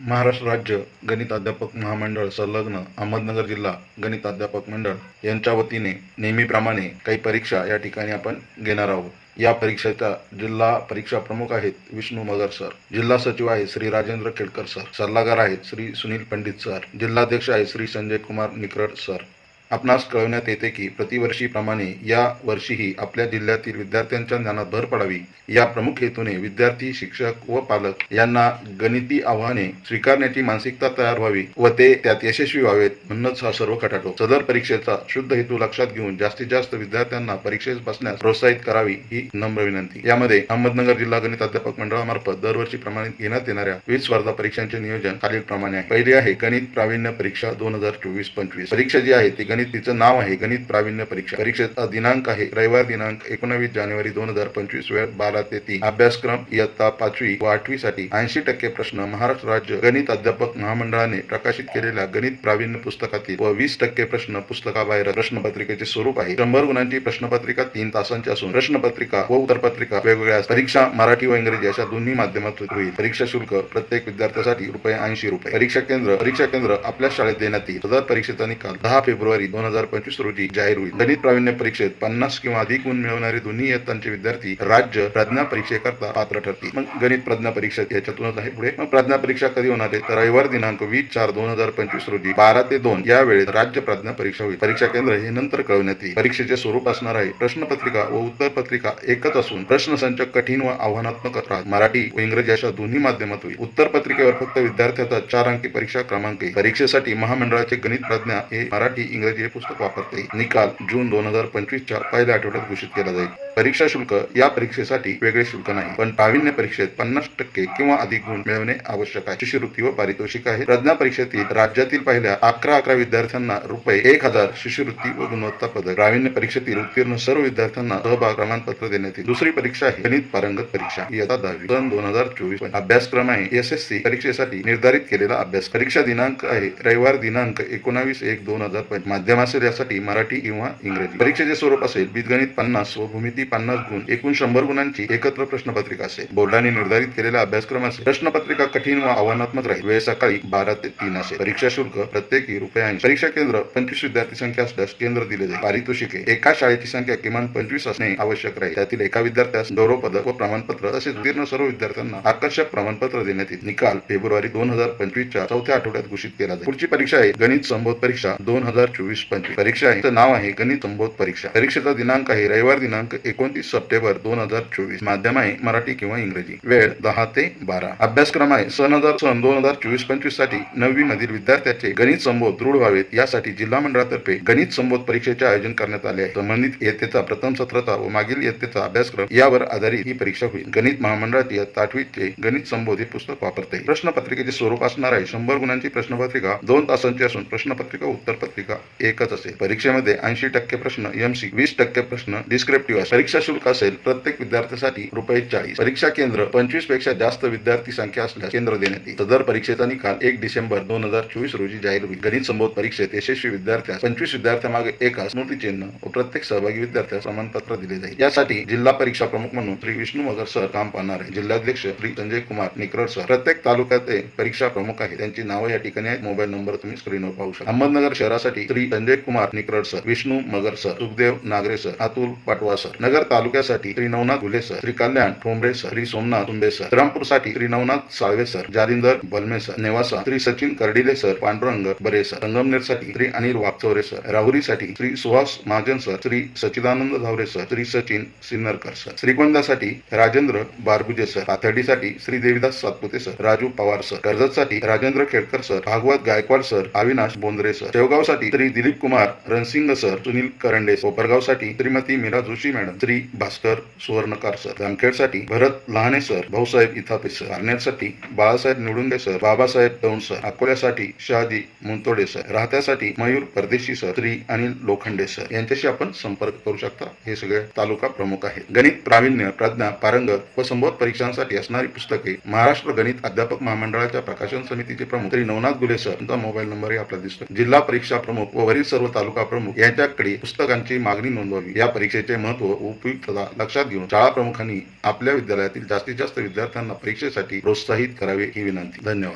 महाराष्ट्र राज्य गणित अध्यापक महामंडळ संलग्न अहमदनगर जिल्हा गणित अध्यापक मंडळ यांच्या वतीने नेहमीप्रमाणे काही परीक्षा या ठिकाणी आपण घेणार आहोत. या परीक्षेचा जिल्हा परीक्षा प्रमुख आहेत विष्णू मगर सर जिल्हा सचिव आहेत श्री राजेंद्र केळकर सर सल्लागार आहेत श्री सुनील पंडित सर जिल्हाध्यक्ष आहेत श्री संजय कुमार निकरड सर. आपणास कळवण्यात येते की प्रतिवर्षीप्रमाणे या वर्षीही आपल्या जिल्ह्यातील विद्यार्थ्यांच्या ज्ञानात भर पडावी. या प्रमुख हेतूने विद्यार्थी शिक्षक व पालक यांना गणिती आव्हाने स्वीकारण्याची मानसिकता तयार व्हावी व ते त्यात यशस्वी व्हावेत म्हणूनच हा सर्व खटाटो. सदर परीक्षेचा शुद्ध हेतू लक्षात घेऊन जास्तीत जास्त विद्यार्थ्यांना परीक्षेस बसण्यास प्रोत्साहित करावी ही नम्र विनंती. यामध्ये अहमदनगर जिल्हा गणित अध्यापक मंडळामार्फत दरवर्षी प्रमाणित घेण्यात येणाऱ्या विविध स्पर्धा परीक्षांचे नियोजन खालीलप्रमाणे आहे. पहिली आहे गणित प्रावीण्य परीक्षा दोन हजार चोवीस पंचवीस. परीक्षा जी आहे ती गणित तिचं नाव आहे गणित प्रावीण्य परीक्षा. परीक्षेचा दिनांक आहे रविवार दिनांक एकोणावीस जानेवारी दोन हजार पंचवीस वेळ बारा ते तीन. अभ्यासक्रम इयत्ता पाचवी व आठवी साठी ऐंशी टक्के प्रश्न महाराष्ट्र राज्य गणित अध्यापक महामंडळाने प्रकाशित केलेल्या गणित प्रावीण्य पुस्तकातील व वीस टक्के प्रश्न पुस्तकाबाहेर प्रश्नपत्रिकेचे स्वरूप आहे. शंभर गुणांची प्रश्नपत्रिका तीन तासांची असून प्रश्नपत्रिका व उत्तरपत्रिका वेगवेगळ्या परीक्षा मराठी व इंग्रजी अशा दोन्ही माध्यमातून होईल. परीक्षा शुल्क प्रत्येक विद्यार्थ्यासाठी रुपये ऐंशी रुपये. परीक्षा केंद्र परीक्षा केंद्र आपल्या शाळेत देण्यात येईल. सदर परीक्षेचा निकाल दहा फेब्रुवारी दोन हजार पंचवीस रोजी जाहीर होईल. गणित प्रावीण्य परीक्षेत पन्नास किंवा अधिक गुण मिळवणारे दोन्ही इयत्तांचे विद्यार्थी राज्य प्रज्ञा परीक्षेकरता पात्र ठरतील. मग गणित प्रज्ञा परीक्षा याच्यातूनच आहे पुढे. मग प्रज्ञा परीक्षा कधी होणार आहे? तर रविवार दिनांक वीस चार दोन हजार पंचवीस रोजी बारा ते दोन या वेळेत राज्य प्रज्ञा परीक्षा होईल. परीक्षा केंद्र हे नंतर कळवण्यात येईल. परीक्षेचे स्वरूप असणार आहे प्रश्नपत्रिका व उत्तर पत्रिका एकच असून प्रश्नसंच कठीण व आव्हानात्मक राहत मराठी व इंग्रजी अशा दोन्ही माध्यमात होईल. उत्तर पत्रिकेवर फक्त विद्यार्थ्याचा चार अंकी परीक्षा क्रमांक परीक्षेसाठी महामंडळाचे गणित प्रज्ञा हे मराठी इंग्रजी हे पुस्तक वापरते निकाल जून दोन हजार पंचवीसच्या पहिल्या आठवड्यात घोषित केला जाईल. परीक्षा शुल्क या परीक्षेसाठी वेगळे शुल्क नाही पण प्रावीण्य परीक्षेत पन्नास टक्के किंवा अधिक गुण मिळवणे आवश्यक आहे. शिष्यवृत्ती व पारितोषिक आहे. प्रज्ञा परीक्षेतील राज्यातील पहिल्या अकरा अकरा विद्यार्थ्यांना रुपये एक हजार शिष्यवृत्ती व गुणवत्ता पदक प्रावीण्य परीक्षेतील उत्तीर्ण सर्व विद्यार्थ्यांना सहभाग प्रमाणपत्र देण्यात येईल दुसरी परीक्षा आहे गणित पारंगत परीक्षा. इयत्ता दहावी. सन दोन हजार चोवीस अभ्यासक्रम आहे एस एस सी. परीक्षेसाठी निर्धारित केलेला अभ्यास. परीक्षा दिनांक आहे रविवार दिनांक एकोणावीस एक दोन हजार पंचवीस. माध्यम असेल यासाठी मराठी किंवा इंग्रजी. परीक्षेचे स्वरूप असेल बीजगणित पन्नास व भूमिती पन्नास गुण एकूण शंभर गुणांची एकत्र प्रश्नपत्रिका असेल. बोर्डाने निर्धारित केलेला अभ्यासक्रम असेल. प्रश्नपत्रिका कठीण व आव्हानात्मक राहील. वेळ सकाळी बारा ते तीन असेल. परीक्षा शुल्क प्रत्येकी रुपये परीक्षा केंद्र पंचवीस विद्यार्थी संख्या असल्यास केंद्र दिले जाईल. पारितोषिके. एका शाळेची संख्या किमान पंचवीस असणे आवश्यक राहील. त्यातील एका विद्यार्थ्यास गौरव पदक व प्रमाणपत्र तसेच उत्तीर्ण सर्व विद्यार्थ्यांना आकर्षक प्रमाणपत्र देण्यात येईल. निकाल फेब्रुवारी दोन हजार पंचवीसच्या चौथ्या आठवड्यात घोषित केला जाईल. पुढची परीक्षा आहे गणित संबोध परीक्षा दोन हजार चोवीस पंचवीस. परीक्षा आहे नाव आहे गणित संबोध परीक्षा. परीक्षेचा दिनांक आहे रविवार दिनांक एक एकोणतीस सप्टेंबर दोन हजार चोवीस. माध्यम आहे मराठी किंवा इंग्रजी. वेळ दहा ते बारा. अभ्यासक्रम आहे सन हजार सन दोन हजार चोवीस पंचवीससाठी नववी मधील विद्यार्थ्याचे गणित संबोध दृढ व्हावेत. यासाठी जिल्हा मंडळातर्फे गणित संबोध परीक्षेचे आयोजन करण्यात आले आहे. संबंधित इयत्तेचा प्रथम सत्राचा व मागील इयत्तेचा अभ्यासक्रम यावर आधारित ही परीक्षा होईल. गणित महामंडळात इयत्ता आठवीचे गणित संबोध हे पुस्तक वापरते. प्रश्नपत्रिकेचे स्वरूप असणार आहे. शंभर गुणांची प्रश्नपत्रिका दोन तासांची असून प्रश्नपत्रिका उत्तरपत्रिका एकच असेल. परीक्षेमध्ये ऐंशी टक्के प्रश्न एमसी वीस टक्के प्रश्न डिस्क्रिप्टिव्ह असेल. परीक्षा शुल्क असेल प्रत्येक विद्यार्थ्यासाठी रुपये चाळीस. परीक्षा केंद्र पंचवीसपेक्षा जास्त विद्यार्थी संख्या असल्यास केंद्र देण्यात येईल. सदर परीक्षेचा निकाल एक डिसेंबर दोन हजार चोवीस रोजी जाहीर होईल. गणित संबोध परीक्षेत यशस्वी विद्यार्थ्यास पंचवीस विद्यार्थ्यामागे एका स्मृतिचिन्ह व प्रत्येक सहभागी विद्यार्थ्यास प्रमाणपत्र दिले जाईल. यासाठी जिल्हा परीक्षा प्रमुख म्हणून श्री विष्णू मगर सर काम पाहणार आहे जिल्हाध्यक्ष श्री संजय कुमार निकरड सर. प्रत्येक तालुक्यात परीक्षा प्रमुख आहे त्यांची नावं या ठिकाणी आहेत. मोबाईल नंबर तुम्ही स्क्रीनवर पाहू शकता. अहमदनगर शहरासाठी Shri Sanjay Kumar Nikarad sir Vishnu Magar sir Sukhdev Nagare sir Atul Patwa sir. Nagar तालुक्यासाठी Shri Navnath Ghule sir Shri Kalyan Thombare sir Shri Somnath Tumbe sir श्रीरामपूरसाठी Shri Navnath Salve sir Jalindar Balme sir Nevasa Shri Sachin Kardile sir Pandurang Bare sir संगमनेरसाठी Shri Anil Wagchaure sir राहुरीसाठी Shri Suhas Mahajan sir Shri Sachidanand Dhavre sir Shri Sachin Sinnarkar sir श्रीगोंदासाठी Rajendra Barbuje sir पाथर्डीसाठी Shri Devidas Satpute sir Raju Pawar sir कर्जतसाठी Rajendra Khedkar sir Bhagwat Gaikwad sir Avinash Bondre sir शेवगावसाठी Shri Dilip Kumar Ransing sir Sunil Karande कोपरगावसाठी Shrimati Meera Joshi madam. मंत्री Bhaskar Suvarnakar sir. जामखेडसाठी Bharat Lahane sir Bhausaheb Ithape sir. पारनेरसाठी Balasaheb Nivdunge sir Babasaheb Daund sir. अकोल्यासाठी Shahaji Muntode sir. राहत्यासाठी Mayur Pardeshi sir Shri Anil Lokhande sir. यांच्याशी आपण संपर्क करू शकता. हे सगळे तालुका प्रमुख आहेत. गणित प्रावीण्य प्रज्ञा पारंगत व संबोध परीक्षांसाठी असणारी पुस्तके महाराष्ट्र गणित अध्यापक महामंडळाच्या प्रकाशन समितीचे प्रमुख श्री नवनाथ गुले सर. यांचा मोबाईल नंबरही आपला दिसतो जिल्हा परीक्षा प्रमुख व वरील सर्व तालुका प्रमुख यांच्याकडे पुस्तकांची मागणी नोंदवावी. या परीक्षेचे महत्त्व व उपयुक्तता लक्षात घेऊन शाळा प्रमुखांनी आपल्या विद्यालयातील जास्तीत जास्त विद्यार्थ्यांना परीक्षेसाठी प्रोत्साहित करावे ही विनंती. धन्यवाद.